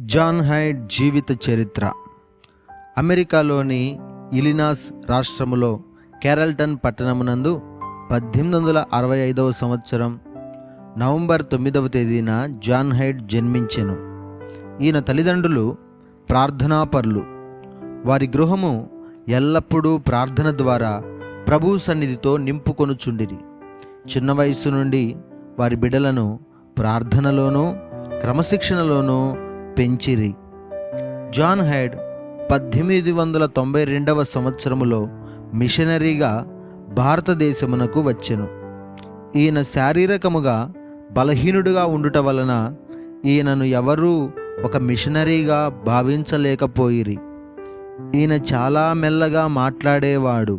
John hide జీవిత చరిత్ర. అమెరికాలోని ఇలినాస్ రాష్ట్రములో Carrollton పట్టణమునందు పద్దెనిమిది వందల అరవై ఐదవ సంవత్సరం నవంబర్ తొమ్మిదవ తేదీన జాన్ హైడ్ జన్మించెను. ఈయన తల్లిదండ్రులు ప్రార్థనాపరులు. వారి గృహము ఎల్లప్పుడూ ప్రార్థన ద్వారా ప్రభు సన్నిధితో నింపుకొనుచుండిరి. చిన్న వయస్సు నుండి వారి బిడ్డలను ప్రార్థనలోనూ క్రమశిక్షణలోనూ పెంచిరి. జాన్ హైడ్ పద్దెనిమిది వందల తొంభై రెండవ సంవత్సరములో మిషనరీగా భారతదేశమునకు వచ్చెను. ఈయన శారీరకముగా బలహీనుడుగా ఉండుట వలన ఈయనను ఎవరూ ఒక మిషనరీగా భావించలేకపోయిరి. ఈయన చాలా మెల్లగా మాట్లాడేవాడు.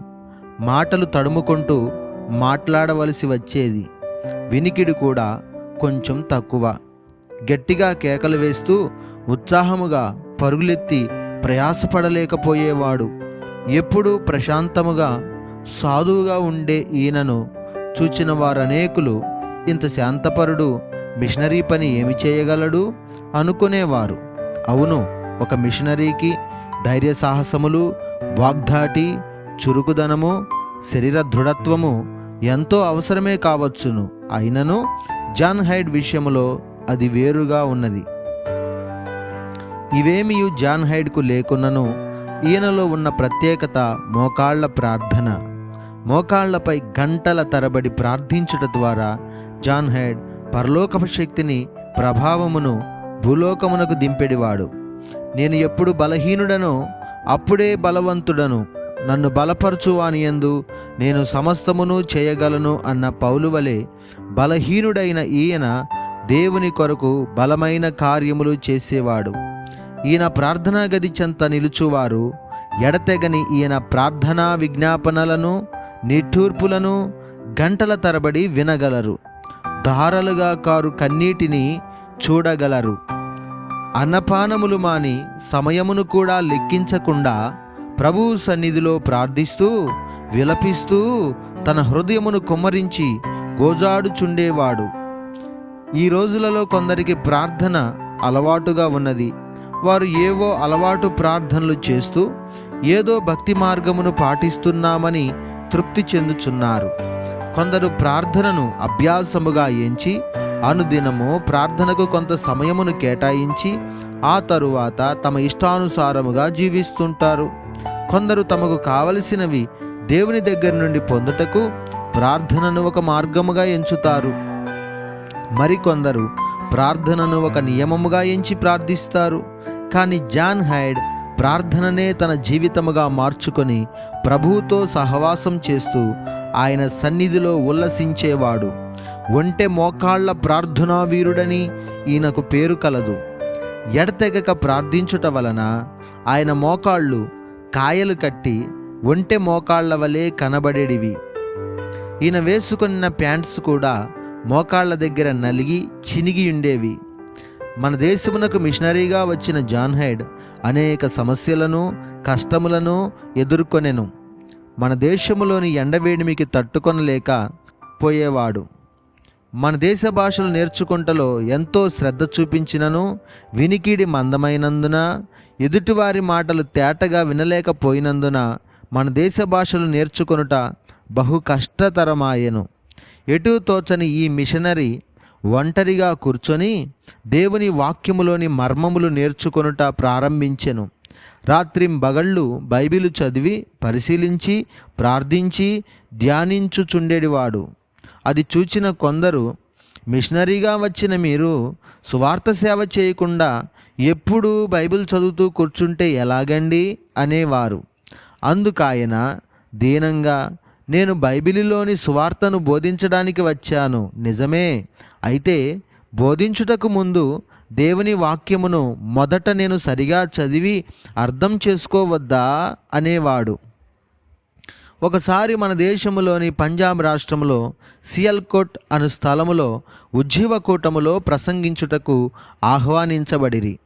మాటలు తడుముకుంటూ మాట్లాడవలసి వచ్చేది. వినికిడి కూడా కొంచెం తక్కువ. గట్టిగా కేకలు వేస్తూ ఉత్సాహముగా పరుగులెత్తి ప్రయాసపడలేకపోయేవాడు. ఎప్పుడూ ప్రశాంతముగా సాధువుగా ఉండే ఈయనను చూచిన వారనేకులు ఇంత శాంతపరుడు మిషనరీ పని ఏమి చేయగలడు? అనుకునేవారు. అవును ఒక మిషనరీకి ధైర్య సాహసములు వాగ్దాటి చురుకుదనము శరీర దృఢత్వము ఎంతో అవసరమే కావచ్చును. అయినను జాన్ హైడ్ విషయములో అది వేరుగా ఉన్నది. ఇవేమియు జాన్ హైడ్కు లేకున్నను? ఈయనలో ఉన్న ప్రత్యేకత మోకాళ్ళ ప్రార్థన. మోకాళ్ళపై గంటల తరబడి ప్రార్థించుట ద్వారా జాన్ హైడ్ పరలోకపు శక్తిని ప్రభావమును భూలోకమునకు దింపెడివాడు. నేను ఎప్పుడు బలహీనుడనో అప్పుడే బలవంతుడను. నన్ను బలపరచు యందు నేను సమస్తమును చేయగలను అన్న పౌలు వలె బలహీనుడైన ఈయన దేవుని కొరకు బలమైన కార్యములు చేసేవాడు. ఈయన ప్రార్థనా గది చెంత నిలుచువారు. ఎడతెగని ఈయన ప్రార్థనా విజ్ఞాపనలను నిట్టూర్పులను గంటల తరబడి వినగలరు. ధారలుగా కారు కన్నీటిని చూడగలరు. అన్నపానములు మాని సమయమును కూడా లెక్కించకుండా ప్రభువు సన్నిధిలో ప్రార్థిస్తూ విలపిస్తూ తన హృదయమును కుమ్మరించి గోజాడుచుండేవాడు. ఈ రోజులలో కొందరికి ప్రార్థన అలవాటుగా ఉన్నది. వారు ఏవో అలవాటు ప్రార్థనలు చేస్తూ ఏదో భక్తి మార్గమును పాటిస్తున్నామని తృప్తి చెందుచున్నారు. కొందరు ప్రార్థనను అభ్యాసముగా ఎంచి అనుదినము ప్రార్థనకు కొంత సమయమును కేటాయించి ఆ తరువాత తమ ఇష్టానుసారముగా జీవిస్తుంటారు. కొందరు తమకు కావలసినవి దేవుని దగ్గర నుండి పొందుటకు ప్రార్థనను ఒక మార్గముగా ఎంచుతారు. మరికొందరు ప్రార్థనను ఒక నియమముగా ఎంచి ప్రార్థిస్తారు. కానీ జాన్ హైడ్ ప్రార్థననే తన జీవితముగా మార్చుకొని ప్రభువుతో సహవాసం చేస్తూ ఆయన సన్నిధిలో ఉల్లసించేవాడు. ఒంటె మోకాళ్ళ ప్రార్థనా వీరుడని ఈయనకు పేరు కలదు. ఎడతెగక ప్రార్థించుట వలన ఆయన మోకాళ్ళు కాయలు కట్టి ఒంటె మోకాళ్ళ వలె కనబడేడివి. ఈయన వేసుకున్న ప్యాంట్స్ కూడా మోకాళ్ళ దగ్గర నలిగి చినిగి ఉండేవి. మన దేశమునకు మిషనరీగా వచ్చిన జాన్ హైడ్ అనేక సమస్యలను కష్టములను ఎదుర్కొనెను. మన దేశములోని ఎండవేడిమికి తట్టుకొనలేక పోయేవాడు. మన దేశ భాషలు నేర్చుకుంటలో ఎంతో శ్రద్ధ చూపించినను వినికిడి మందమైనందున ఎదుటివారి మాటలు తేటగా వినలేకపోయినందున మన దేశ భాషలు నేర్చుకొనుట బహు కష్టతరమాయెను. ఎటు తోచని ఈ మిషనరీ ఒంటరిగా కూర్చొని దేవుని వాక్యములోని మర్మములు నేర్చుకొనుట ప్రారంభించెను. రాత్రింబగళ్ళు బైబిలు చదివి పరిశీలించి ప్రార్థించి ధ్యానించుచుండేడివాడు. అది చూచిన కొందరు మిషనరీగా వచ్చిన మీరు సువార్త సేవ చేయకుండా ఎప్పుడూ బైబిల్ చదువుతూ కూర్చుంటే ఎలాగండి? అనేవారు. అందుకాయన దీనంగా నేను బైబిలిలోని సువార్తను బోధించడానికి వచ్చాను. నిజమే. అయితే బోధించుటకు ముందు దేవుని వాక్యమును మొదట నేను సరిగా చదివి అర్థం చేసుకోవద్దా? అనేవాడు. ఒకసారి మన దేశంలోని పంజాబ్ రాష్ట్రములో సియల్కోట్ అను స్థలములో ఉజ్జీవ కూటములో ప్రసంగించుటకు ఆహ్వానించబడిరి.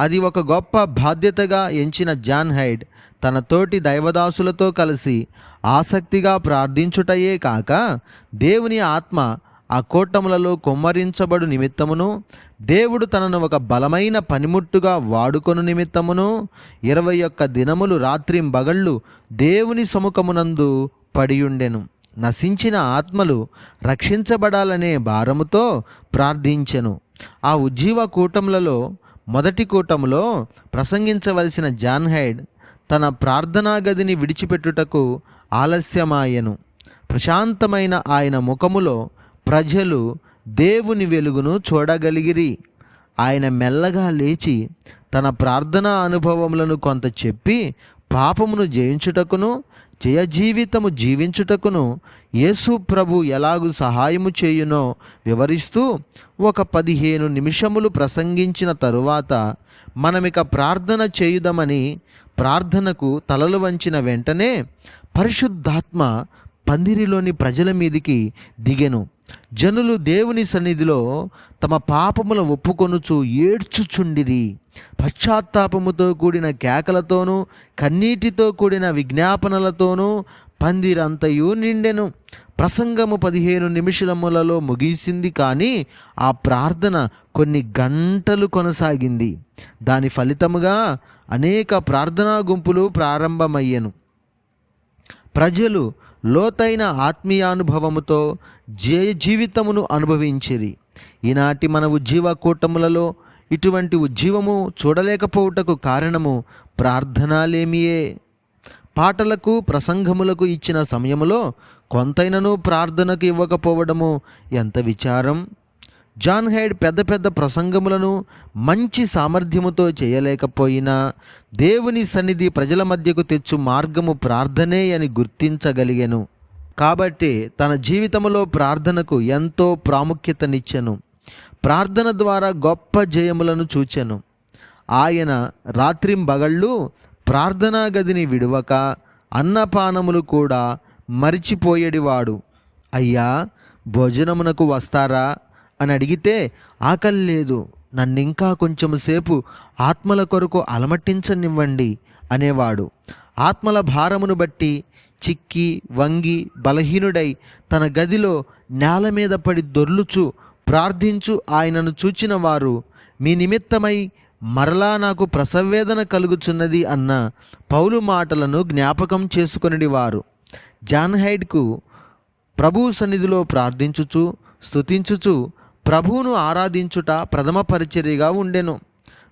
అది ఒక గొప్ప బాధ్యతగా ఎంచిన జాన్ హైడ్. తన తోటి దైవదాసులతో కలిసి ఆసక్తిగా ప్రార్థించుటయే కాక దేవుని ఆత్మ ఆ కూటములలో కొమ్మరించబడు నిమిత్తమును దేవుడు తనను ఒక బలమైన పనిముట్టుగా వాడుకొను నిమిత్తమును ఇరవై ఒక్క దినములు రాత్రింబగళ్ళు దేవుని సముఖమునందు పడియుండెను. నశించిన ఆత్మలు రక్షించబడాలనే భారముతో ప్రార్థించెను. ఆ ఉజ్జీవ కూటములలో మొదటి కూటములో ప్రసంగించవలసిన జాన్ హైడ్ తన ప్రార్థనా గదిని విడిచిపెట్టుటకు ఆలస్యమాయెను. ప్రశాంతమైన ఆయన ముఖములో ప్రజలు దేవుని వెలుగును చూడగలిగిరి. ఆయన మెల్లగా లేచి తన ప్రార్థనా అనుభవములను కొంత చెప్పి పాపమును జయించుటకును జయ జీవితము జీవించుటకును యేసు ప్రభు ఎలాగు సహాయము చేయునో వివరిస్తూ ఒక పదిహేను నిమిషములు ప్రసంగించిన తరువాత మనమిక ప్రార్థన చేయుదమని ప్రార్థనకు తలలు వంచిన వెంటనే పరిశుద్ధాత్మ పందిరిలోని ప్రజల మీదికి దిగెను. జనులు దేవుని సన్నిధిలో తమ పాపముల ఒప్పుకొనుచు ఏడ్చుచుండిరి. పశ్చాత్తాపముతో కూడిన కేకలతోనూ కన్నీటితో కూడిన విజ్ఞాపనలతోనూ పందిరంతయు నిండెను. ప్రసంగము పదిహేను నిమిషములలో ముగిసింది కానీ ఆ ప్రార్థన కొన్ని గంటలు కొనసాగింది. దాని ఫలితముగా అనేక ప్రార్థనా గుంపులు ప్రారంభమయ్యెను. ప్రజలు లోతైన ఆత్మీయానుభవముతో జయ జీవితమును అనుభవించిరి. ఈనాటి మన ఉజ్జీవ కూటములలో ఇటువంటి ఉజ్జీవము చూడలేకపోవుటకు కారణము ప్రార్థనాలేమియే. పాటలకు ప్రసంగములకు ఇచ్చిన సమయములో కొంతైనను ప్రార్థనకు ఇవ్వకపోవడము ఎంత విచారం? జాన్ హైడ్ పెద్ద పెద్ద ప్రసంగములను మంచి సామర్థ్యముతో చేయలేకపోయినా దేవుని సన్నిధి ప్రజల మధ్యకు తెచ్చు మార్గము ప్రార్థనే అని గుర్తించగలిగాను. కాబట్టి తన జీవితములో ప్రార్థనకు ఎంతో ప్రాముఖ్యతనిచ్చెను. ప్రార్థన ద్వారా గొప్ప జయములను చూచెను. ఆయన రాత్రింబగళ్ళు ప్రార్థనా గదిని విడువక అన్నపానములు కూడా మరిచిపోయేడివాడు. అయ్యా భోజనమునకు వస్తారా? అని అడిగితే ఆకలి లేదు. నన్నింకా కొంచెం సేపు ఆత్మల కొరకు అలమటించనివ్వండి అనేవాడు. ఆత్మల భారమును బట్టి చిక్కి వంగి బలహీనుడై తన గదిలో నేల మీద పడి దొర్లుచు ప్రార్థించు ఆయనను చూచిన వారు మీ నిమిత్తమై మరలా నాకు ప్రసవేదన కలుగుచున్నది అన్న పౌలు మాటలను జ్ఞాపకం చేసుకొనిడి వారు. జాన్ హైడ్కు ప్రభు సన్నిధిలో ప్రార్థించుచు స్తుతించుచు ప్రభువును ఆరాధించుట ప్రథమ పరిచర్యగా ఉండెను.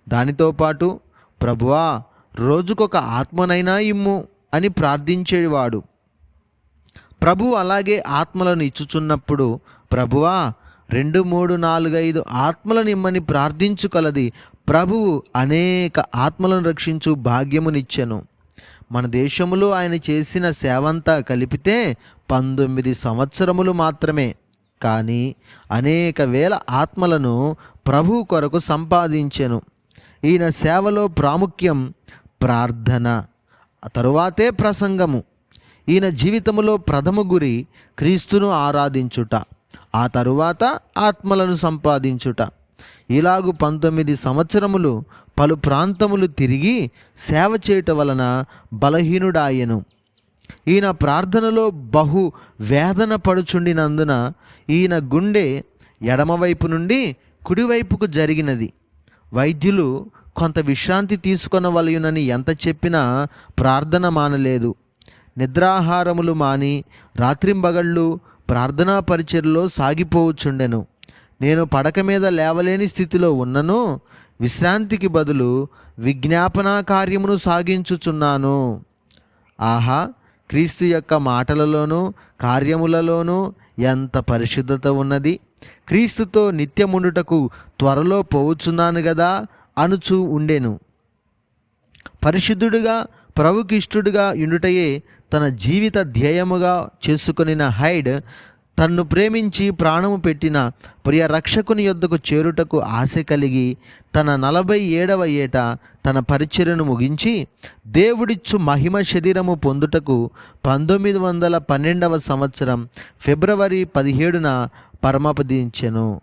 దానితో పాటు ప్రభువా రోజుకొక ఆత్మనైనా ఇమ్ము అని ప్రార్థించేవాడు. ప్రభు అలాగే ఆత్మలను ఇచ్చుచున్నప్పుడు ప్రభువా రెండు మూడు నాలుగు ఐదు ఆత్మలను ఇమ్మని ప్రార్థించుకలది ప్రభువు అనేక ఆత్మలను రక్షించు భాగ్యమునిచ్చెను. మన దేశములో ఆయన చేసిన సేవంతా కలిపితే పంతొమ్మిది సంవత్సరములు మాత్రమే. కానీ అనేక వేల ఆత్మలను ప్రభు కొరకు సంపాదించెను. ఈయన సేవలో ప్రాముఖ్యం ప్రార్థన తరువాతే ప్రసంగము. ఈయన జీవితములో ప్రథమ గురి క్రీస్తును ఆరాధించుట ఆ తరువాత ఆత్మలను సంపాదించుట. ఇలాగు పంతొమ్మిది సంవత్సరములు పలు ప్రాంతములు తిరిగి సేవ చేయటం వలన బలహీనుడాయెను. ఈయన ప్రార్థనలో బహు వేదన పడుచుండినందున ఈయన గుండె ఎడమవైపు నుండి కుడివైపుకు జరిగినది. వైద్యులు కొంత విశ్రాంతి తీసుకొనవలయునని ఎంత చెప్పినా ప్రార్థన మానలేదు. నిద్రాహారములు మాని రాత్రింబగళ్ళు ప్రార్థనా పరిచర్లో సాగిపోవచ్చుండెను. నేను పడక మీద లేవలేని స్థితిలో ఉన్నను విశ్రాంతికి బదులు విజ్ఞాపనా కార్యమును సాగించుచున్నాను. ఆహా క్రీస్తు యొక్క మాటలలోనూ కార్యములలోనూ ఎంత పరిశుద్ధత ఉన్నది? క్రీస్తుతో నిత్యముండుటకు త్వరలో పోవచ్చున్నాను కదా అనుచూ ఉండెను. పరిశుద్ధుడుగా ప్రభుకిష్టుడుగా ఉండుటయే తన జీవిత ధ్యేయముగా చేసుకొనిన హైడ్ తన్ను ప్రేమించి ప్రాణము పెట్టిన ప్రియ రక్షకుని యొద్దకు చేరుటకు ఆశ కలిగి తన నలభై ఏడవ ఏట తన పరిచర్యను ముగించి దేవుడిచ్చు మహిమ శరీరము పొందుటకు పంతొమ్మిది వందల పన్నెండవ సంవత్సరం ఫిబ్రవరి పదిహేడున పరమపదించెను.